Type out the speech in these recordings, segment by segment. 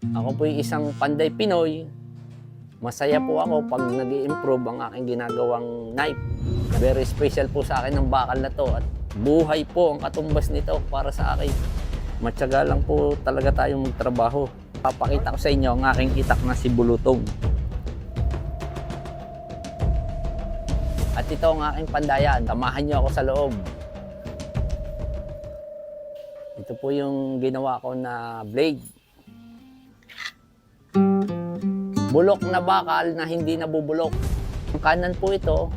Ako po isang panday Pinoy. Masaya po ako pag nag improve ang aking ginagawang knife. Very special po sa akin ang bakal na to at buhay po ang katumbas nito para sa akin. Matyaga lang po talaga tayong magtrabaho. Papakita ko sa inyo ang aking itak na si Bulutong. At ito ang aking pandayan. Tamahan niyo ako sa loob. Ito po yung ginawa ko na blade. Bulok na bakal na hindi nabubulok. Ang kanan po ito,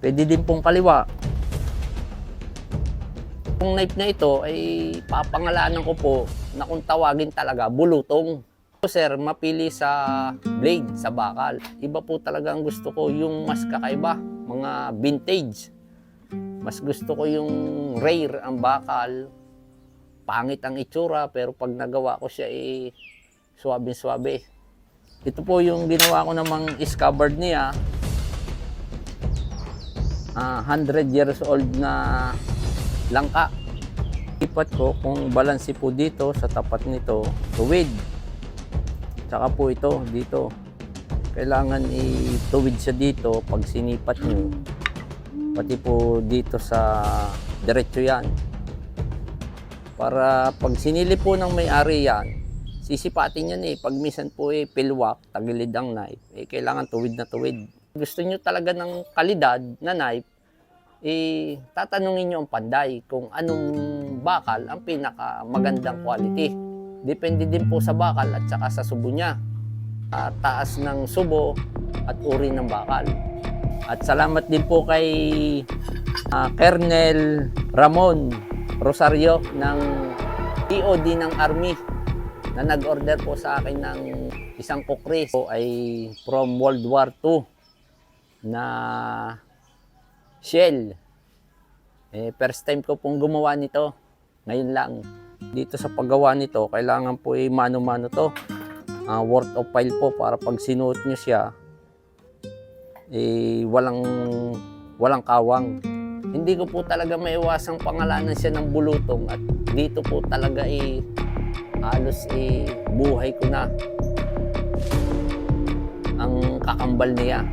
pwede din pong kaliwa. Yung knife na ito ay papangalanan ko po na kung tawagin talaga, bulutong. Sir, mapili sa blade, sa bakal. Iba po talaga ang gusto ko, yung mas kakaiba, mga vintage. Mas gusto ko yung rare ang bakal. Pangit ang itsura, pero pag nagawa ko siya, eh, swabe-swabe. Ito po yung ginawa ko namang scabbard niya. Ah, 100 years old na langka. Ipat ko kung balansi po dito sa tapat nito, tuwid. Tsaka po ito, dito. Kailangan ituwid siya dito pag sinipat nyo. Pati po dito sa diretso yan. Para pag sinili po ng may-ari yan, sisipatin yan eh. Pag minsan po eh, pilwak, tagilid ang knife, eh, kailangan tuwid na tuwid. Gusto nyo talaga ng kalidad na knife, eh, tatanungin nyo ang panday kung anong bakal ang pinaka magandang quality. Depende din po sa bakal at saka sa subo niya. Ah, taas ng subo at uri ng bakal. At salamat din po kay ah, Colonel Ramon Rosario ng POD ng Army na nag-order po sa akin ng isang kukri po ay from World War II na shell. Eh, first time ko pong gumawa nito. Ngayon lang. Dito sa paggawa nito, kailangan po ay mano-mano to. Ah, worth of file po para pag sinuot nyo siya, eh, walang, walang kawang. Hindi ko po talaga maiwasang pangalanan siya ng bulutong at dito po talaga eh, halos eh, buhay ko na ang kakambal niya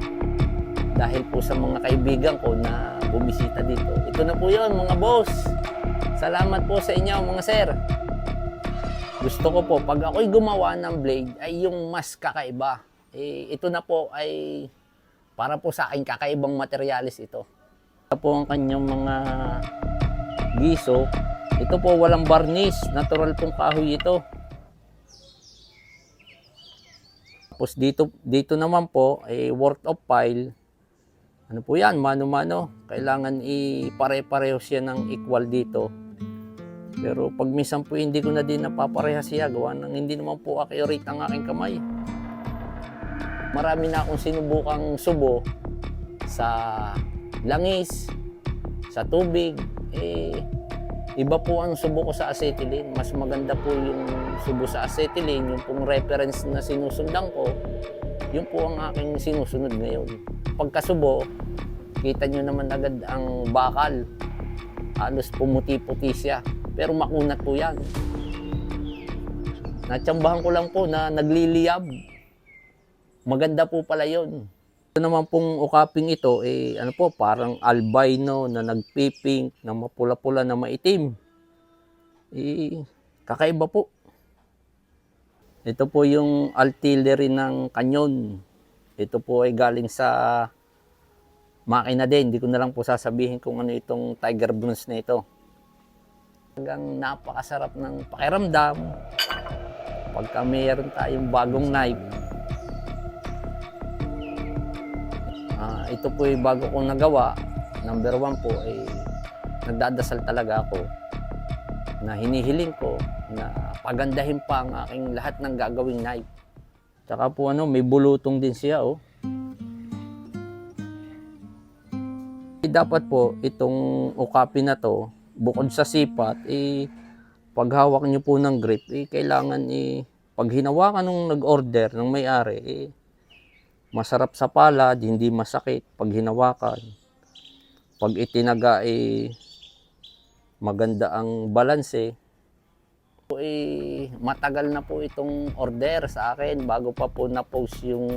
dahil po sa mga kaibigan ko na bumisita dito. Ito na po yon mga boss. Salamat po sa inyo mga sir. Gusto ko po, pag ako'y gumawa ng blade, ay yung mas kakaiba. Eh, ito na po ay para po sa akin kakaibang materialis ito. Ito po ang kanyang mga giso. Ito po walang varnish, natural pong kahoy ito. Tapos dito, dito naman po, ay worth of pile. Ano po yan, mano-mano. Kailangan ipare-pareho siya ng equal dito. Pero pag minsan po hindi ko na din napapareha siya, gawa ng hindi naman po accurate ang aking kamay. Marami na akong sinubukang subo sa langis, sa tubig. Eh, iba po ang subo ko sa acetylene. Mas maganda po yung subo sa acetylene, yung pong reference na sinusundan ko, yun po ang aking sinusunod ngayon. Pagkasubo, kita nyo naman agad ang bakal. Halos pumuti-puti siya. Pero makunat po yan. Natsambahan ko lang po na nagliliyab. Maganda po pala yun. Ito naman pong ukaping ito, eh, ano po, parang albino na nagpipink, na mapula-pula na maitim. Eh, kakaiba po. Ito po yung artillery ng kanyon. Ito po ay galing sa makina din. Hindi ko na lang po sasabihin kung ano itong Tiger Bronze na ito. Hanggang napakasarap ng pakiramdam pagka mayroon tayong bagong knife. Ito po ay bago kong nagawa. Number one po ay nagdadasal talaga ako na hinihiling ko na pagandahin pa ang aking lahat ng gagawing knife. Tsaka po ano, may bulutong din siya oh. Eh, Dapat po itong ukapi na to, bukod sa sipat, eh, paghawak nyo po ng grip, eh, kailangan eh, pag hinawakan nung nag-order ng may-ari, eh, masarap sa palad, hindi masakit pag hinawakan. Pag itinaga, eh, maganda ang balanse. Po, eh, matagal na po itong order sa akin bago pa po na-post yung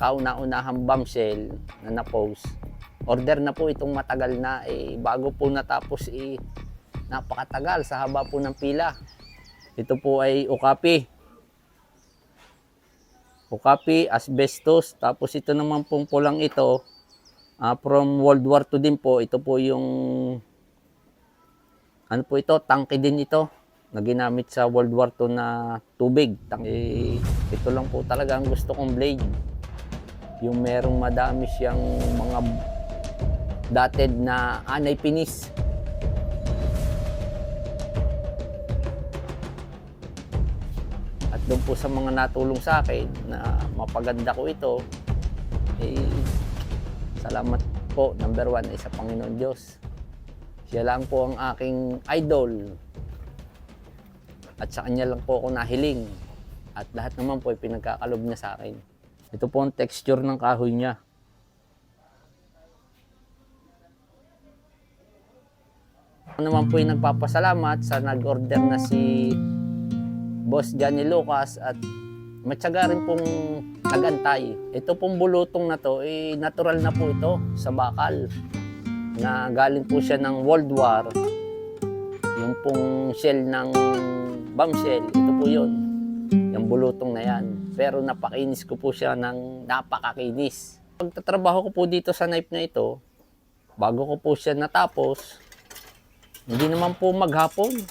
kauna-unahang bombshell na na-post. Order na po itong matagal na eh, bago po natapos eh, napakatagal sa haba po ng pila. Ito po ay Okapi. Okapi, asbestos. Tapos ito naman pong pulang ito, ah, from World War II din po. Ito po yung, ano po ito, tangke din ito na ginamit sa World War II na tubig. Tang- Eh, ito lang po talaga ang gusto kong blade. Yung merong madami siyang mga dotted na anay pinis. Doon po sa mga natulong sa akin na mapaganda ko ito, eh, salamat po, number one, ay sa Panginoon Diyos. Siya lang po ang aking idol. At sa kanya lang po ako nahiling. At lahat naman po ay pinagkakalob niya sa akin. Ito po ang texture ng kahoy niya. Ako naman po ay nagpapasalamat sa nag-order na si Boss Johnny Lucas at matyaga rin pong nagantay. Ito pong bulutong na to, eh, natural na po ito sa bakal. Na galing po siya ng World War. Yung pong shell ng bomb shell, ito po yun. Yung bulutong na yan. Pero napakinis ko po siya ng napakakinis. Pagtatrabaho ko po dito sa knife na ito, bago ko po siya natapos, hindi naman po maghapon.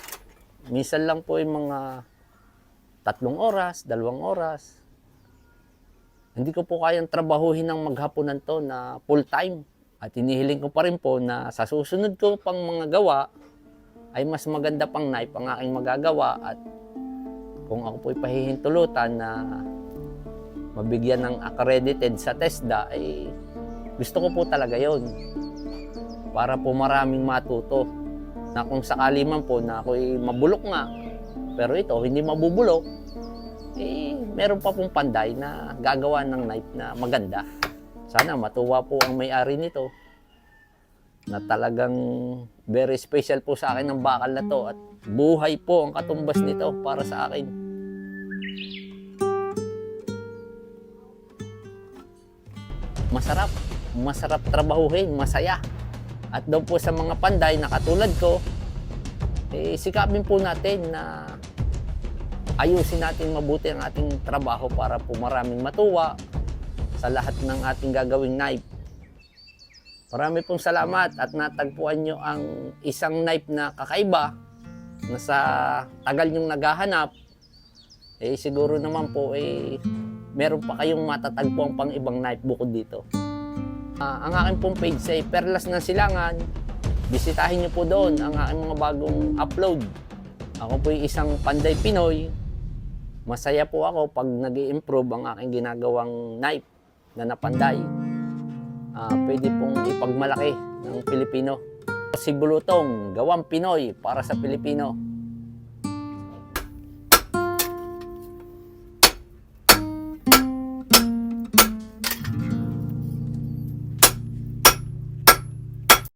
Minsan lang po yung mga tatlong oras, dalawang oras. Hindi ko po kayang trabahuhin ng maghapunan to na full time. At inihiling ko pa rin po na sa susunod ko pang mga gawa ay mas maganda pang knife ang aking magagawa at kung ako po ipahihintulutan na mabigyan ng accredited sa TESDA ay gusto ko po talaga yon para po maraming matuto na kung sakali man po na ako'y mabulok nga pero ito hindi mabubulok eh meron pa pong panday na gagawa ng knife na maganda sana matuwa po ang may-ari nito na talagang very special po sa akin ng bakal na to at buhay po ang katumbas nito para sa akin. Masarap, masarap trabahuhin, masaya. At doon po sa mga panday na katulad ko, eh, sikapin po natin na ayusin natin mabuti ang ating trabaho para po maraming matuwa sa lahat ng ating gagawing knife. Marami pong salamat at natagpuan nyo ang isang knife na kakaiba na sa tagal nyong naghahanap. Eh siguro naman po eh meron pa kayong matatagpuan pang ibang knife bukod dito. Ah, ang aking pong page ay Perlas ng Silangan. Bisitahin nyo po doon ang aking mga bagong upload. Ako po isang panday Pinoy. Masaya po ako pag nag improve ang aking ginagawang knife na napanday. Ah, pwede pong ipagmalaki ng Pilipino. Si Bulutong, gawang Pinoy para sa Pilipino.